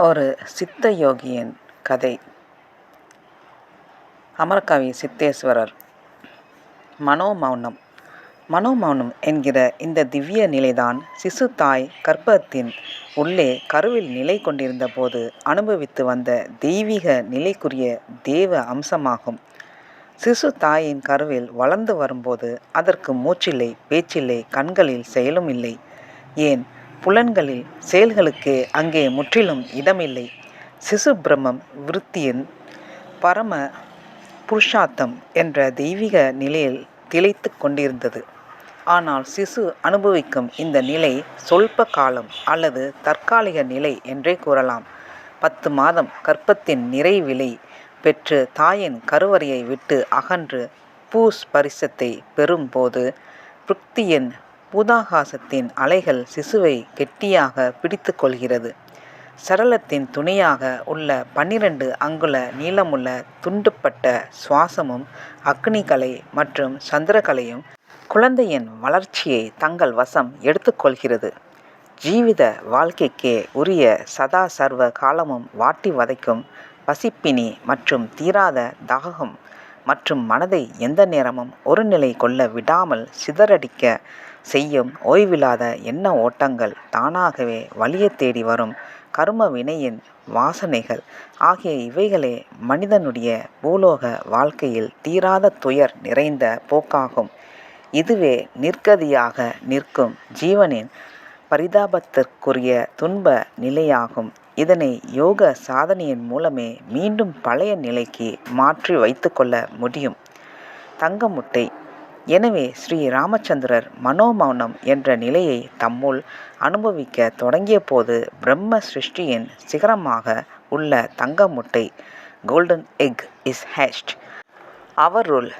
ஒரு சித்த யோகியின் கதை. அமரகவி சித்தேஸ்வரர். மனோமௌனம். மனோமௌனம் என்கிற இந்த திவ்ய நிலைதான் சிசு தாய் கற்பத்தின் உள்ளே கருவில் நிலை கொண்டிருந்த போது அனுபவித்து வந்த தெய்வீக நிலைக்குரிய தேவ அம்சமாகும். சிசு தாயின் கருவில் வளர்ந்து வரும்போது அதற்கு மூச்சில்லை பேச்சில்லை கண்களில் செயலும் இல்லை. ஏன்? புலன்களில் செயல்களுக்கு அங்கே முற்றிலும் இடமில்லை. சிசு பிரம்மம் விருத்தியின் பரம புருஷார்த்தம் என்ற தெய்வீக நிலையில் திளைத்து கொண்டிருந்தது. ஆனால் சிசு அனுபவிக்கும் இந்த நிலை சொல்ப காலம் அல்லது தற்காலிக நிலை என்றே கூறலாம். பத்து மாதம் கற்பத்தின் நிறைவிலை பெற்று தாயின் கருவறையை விட்டு அகன்று பூஸ் பரிசத்தை பெறும்போது புக்தியின் பூதாகாசத்தின் அலைகள் சிசுவை கெட்டியாக பிடித்து கொள்கிறது. சடலத்தின் துணையாக உள்ள பன்னிரண்டு அங்குல நீளமுள்ள துண்டுப்பட்ட சுவாசமும் அக்னிகலை மற்றும் சந்திரகலையும் குழந்தையின் வளர்ச்சியை தங்கள் வசம் எடுத்துக்கொள்கிறது ஜீவித வாழ்க்கைக்கே உரிய சதா சர்வ காலமும் வாட்டி வதைக்கும் பசிப்பினி மற்றும் தீராத தாகம் மற்றும் மனதை எந்த நேரமும் ஒரு நிலை கொள்ள விடாமல் சிதறடிக்க செய்யும் ஓய்வில்லாத எண்ண ஓட்டங்கள் தானாகவே வழியை தேடி வரும். கர்ம வினையின் வாசனைகள் ஆகிய இவைகளே மனிதனுடைய பூலோக வாழ்க்கையில் தீராத துயர் நிறைந்த போக்காகும். இதுவே நிற்கதியாக நிற்கும் ஜீவனின் பரிதாபத்திற்குரிய துன்ப நிலையாகும். இதனை யோக சாதனையின் மூலமே மீண்டும் பழைய நிலைக்கு மாற்றி வைத்துக்கொள்ள முடியும். தங்கமுட்டை. எனவே ஸ்ரீ ராமச்சந்திரர் மனோமௌனம் என்ற நிலையை தம்முள் அனுபவிக்க தொடங்கிய போது பிரம்ம சிருஷ்டியின் சிகரமாக உள்ள தங்க முட்டை கோல்டன் எக் இஸ் ஹேஷ்ட் அவருள்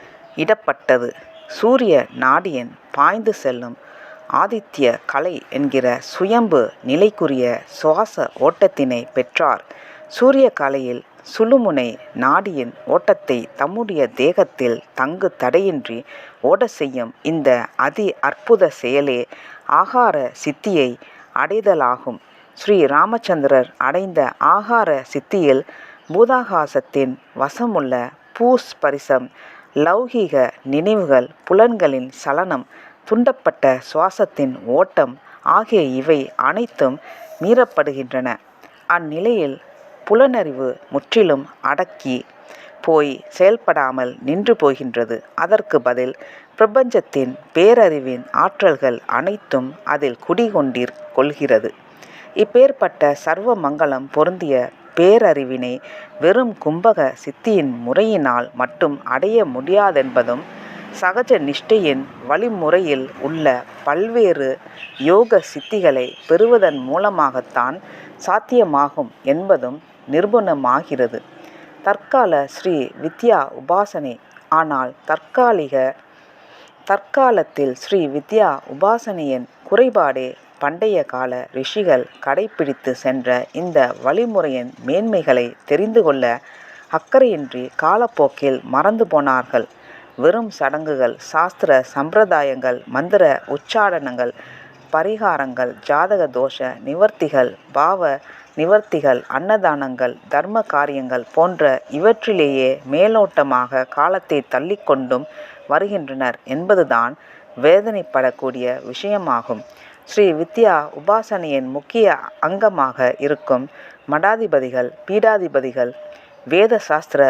இடப்பட்டது. சூரிய நாடியன் பாய்ந்து செல்லும் ஆதித்ய கலை என்கிற சுயம்பு நிலைக்குரிய சுவாச ஓட்டத்தினை பெற்றார். சூரிய கலையில் சுழுமுனை நாடியின் ஓட்டத்தை தம்முடைய தேகத்தில் தங்கு தடையின்றி ஓட செய்யும் இந்த அதி அற்புத செயலே ஆகார சித்தியை அடைதலாகும். ஸ்ரீ ராமச்சந்திரர் அடைந்த ஆகார சித்தியில் பூதாகாசத்தின் வசமுள்ள பூஸ் பரிசம் லௌகீக நினைவுகள் புலன்களின் சலனம் துண்டப்பட்ட சுவாசத்தின் ஓட்டம் ஆகிய இவை அனைத்தும் மீறப்படுகின்றன. அந்நிலையில் புலனறிவு முற்றிலும் அடக்கி போய் செயல்படாமல் நின்று போகின்றது. அதற்கு பதில் பிரபஞ்சத்தின் பேரறிவின் ஆற்றல்கள் அனைத்தும் அதில் குடிகொண்டிற் கொள்கிறது. இப்பேற்பட்ட சர்வ மங்களம் பொருந்திய பேரறிவினை வெறும் கும்பக சித்தியின் முறையினால் மட்டும் அடைய முடியாதென்பதும் சகஜ நிஷ்டையின் வழிமுறையில் உள்ள பல்வேறு யோக சித்திகளை பெறுவதன் மூலமாகத்தான் சாத்தியமாகும் என்பதும் நிரூபணமாகிறது தற்கால ஸ்ரீ வித்யா உபாசனை. ஆனால் தற்காலிக தற்காலத்தில் ஸ்ரீ வித்யா உபாசனையின் குறைபாடே பண்டைய கால ரிஷிகள் கடைப்பிடித்து சென்ற இந்த வழிமுறையின் மேன்மைகளை தெரிந்து கொள்ள அக்கறையின்றி காலப்போக்கில் மறந்து போனார்கள். வெறும் சடங்குகள் சாஸ்திர சம்பிரதாயங்கள் மந்திர உச்சாடனங்கள் பரிகாரங்கள் ஜாதக தோஷ நிவர்த்திகள் பாவ நிவர்த்திகள் அன்னதானங்கள் தர்ம காரியங்கள் போன்ற இவற்றிலேயே மேலோட்டமாக காலத்தை தள்ளிக்கொண்டும் வருகின்றனர் என்பதுதான் வேதனைப்படக்கூடிய விஷயமாகும். ஸ்ரீ வித்யா உபாசனையின் முக்கிய அங்கமாக இருக்கும் மடாதிபதிகள் பீடாதிபதிகள் வேத சாஸ்திர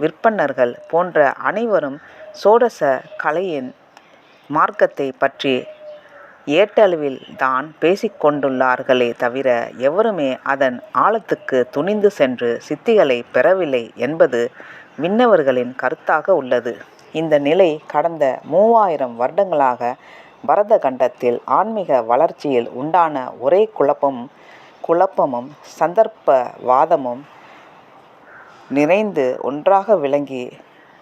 விற்பன்னர்கள் போன்ற அனைவரும் சோடச கலையின் மார்க்கத்தை பற்றி ஏட்டளவில் தான் பேசிக்கொண்டுள்ளார்களே தவிர எவருமே அதன் ஆழத்துக்கு துணிந்து சென்று சித்திகளை பெறவில்லை என்பது விண்ணவர்களின் கருத்தாக உள்ளது. இந்த நிலை கடந்த மூவாயிரம் வருடங்களாக பரத கண்டத்தில் ஆன்மீக வளர்ச்சியில் உண்டான ஒரே குழப்பமும் குழப்பமும் சந்தர்ப்பவாதமும் நிறைந்து ஒன்றாக விளங்கி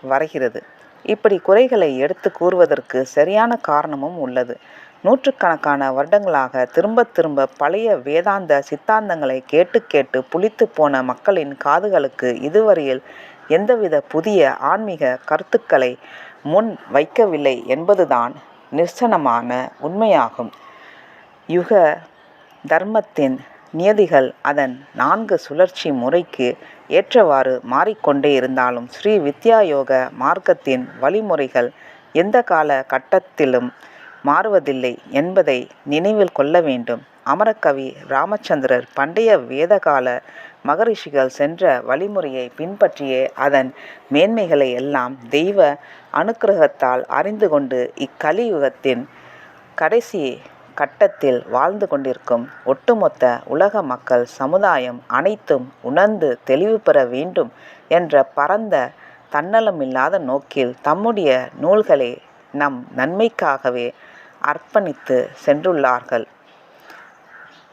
வருகிறது. இப்படி குறைகளை எடுத்து கூறுவதற்கு சரியான காரணமும் உள்ளது. நூற்றுக்கணக்கான வருடங்களாக திரும்ப திரும்ப பழைய வேதாந்த சித்தாந்தங்களை கேட்டு கேட்டு புளித்து போன மக்களின் காதுகளுக்கு இதுவரையில் எந்தவித புதிய ஆன்மீக கருத்துக்களை முன் வைக்கவில்லை என்பதுதான் நிர்சனமான உண்மையாகும். யுக தர்மத்தின் நியதிகள் அதன் நான்கு சுழற்சி முறைக்கு ஏற்றவாறு மாறிக்கொண்டே இருந்தாலும் ஸ்ரீ வித்யாயோக மார்க்கத்தின் வழிமுறைகள் எந்த கால கட்டத்திலும் மாறுவதில்லை என்பதை நினைவில் கொள்ள வேண்டும். அமரக்கவி ராமச்சந்திரர் பண்டைய வேதகால மகரிஷிகள் சென்ற வழிமுறையை பின்பற்றியே அதன் மேன்மைகளை எல்லாம் தெய்வ அனுக்கிரகத்தால் அறிந்து கொண்டு இக்கலியுகத்தின் கடைசி கட்டத்தில் வாழ்ந்து கொண்டிருக்கும் ஒட்டுமொத்த உலக மக்கள் சமுதாயம் அனைத்தும் உணர்ந்து தெளிவு பெற வேண்டும் என்ற பரந்த தன்னலமில்லாத நோக்கில் தம்முடைய நூல்களை நம் நன்மைக்காகவே அர்ப்பணித்து சென்றுள்ளார்கள்.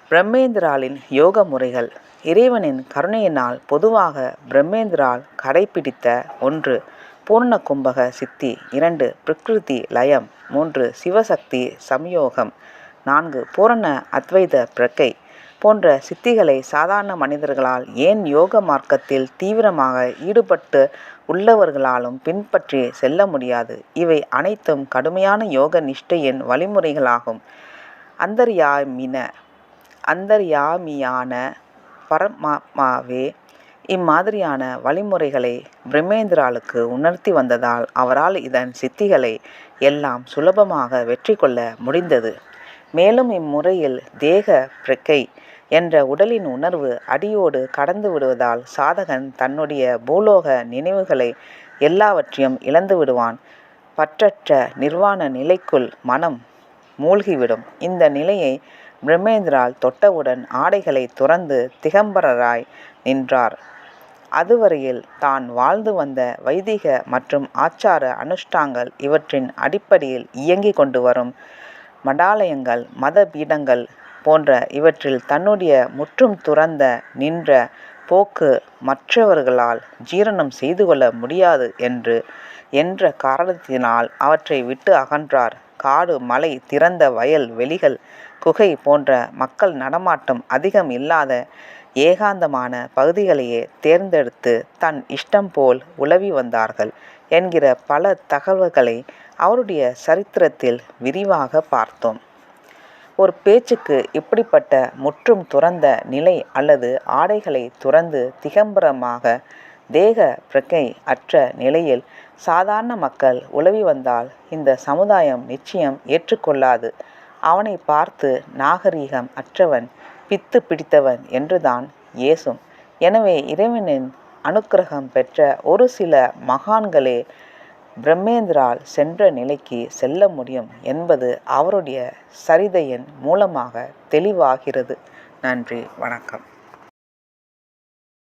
பிரம்மேந்திராலின் யோக முறைகள் இறைவனின் கருணையினால் பொதுவாக பிரம்மேந்திரால் கடைபிடித்த ஒன்று பூர்ண கும்பக சித்தி இரண்டு பிரகிருதி லயம் மூன்று சிவசக்தி சம்யோகம். நான்கு பூரண அத்வைத பிரக்கை போன்ற சித்திகளை சாதாரண மனிதர்களால் ஏன் யோக மார்க்கத்தில் தீவிரமாக ஈடுபட்டு உள்ளவர்களாலும் பின்பற்றி செல்ல முடியாது? இவை அனைத்தும் கடுமையான யோக நிஷ்டையின் வழிமுறைகளாகும். அந்தர்யாமின அந்தர்யாமியான பரமாத்மாவே இம்மாதிரியான வழிமுறைகளை பிரம்மேந்திராளுக்கு உணர்த்தி வந்ததால் அவரால் இதன் சித்திகளை எல்லாம் சுலபமாக வெற்றி கொள்ள முடிந்தது. மேலும் இம்முறையில் தேக பிரக்கை என்ற உடலின் உணர்வு அடியோடு கடந்து விடுவதால் சாதகன் தன்னுடைய பூலோக நினைவுகளை எல்லாவற்றையும் இழந்து விடுவான். பற்றற்ற நிர்வாண நிலைக்குள் மனம் மூழ்கிவிடும். இந்த நிலையை பிரம்மேந்திரால் தொட்டவுடன் ஆடைகளை துறந்து திகம்பரராய் நின்றார். அதுவரையில் தான் வாழ்ந்து வந்த வைதிக மற்றும் ஆச்சார அனுஷ்டாங்கள் இவற்றின் அடிப்படையில் இயங்கிக் கொண்டு வரும். மடாலயங்கள் மத பீடங்கள் போன்ற இவற்றில் தன்னுடைய முற்றும் துறந்த நின்ற போக்கு மற்றவர்களால் ஜீரணம் செய்து கொள்ள முடியாது என்று என்ற காரணத்தினால் அவற்றை விட்டு அகன்றார். காடு மலை திறந்த வயல் வெளிகள் குகை போன்ற மக்கள் நடமாட்டம் அதிகம் இல்லாத ஏகாந்தமான பகுதிகளையே தேர்ந்தெடுத்து தன் இஷ்டம் போல் உலவி வந்தார்கள் என்கிற பல தகவல்களை அவருடைய சரித்திரத்தில் விரிவாக பார்த்தோம். ஒரு பேச்சுக்கு இப்படிப்பட்ட முற்றும் துறந்த நிலை அல்லது ஆடைகளை துறந்து திகம்பரமாக தேக பிரக்கை அற்ற நிலையில் சாதாரண மக்கள் உலவி வந்தால் இந்த சமுதாயம் நிச்சயம் ஏற்றுக்கொள்ளாது. அவனை பார்த்து நாகரீகம் அற்றவன் பித்து பிடித்தவன் என்றுதான் ஏசும் எனவே இறைவனின் அனுக்கிரகம் பெற்ற ஒரு சில மகான்களே பிரம்மேந்திரால் சென்ற நிலைக்கு செல்ல முடியும் என்பது அவருடைய சரிதையின் மூலமாக தெளிவாகிறது. நன்றி வணக்கம்.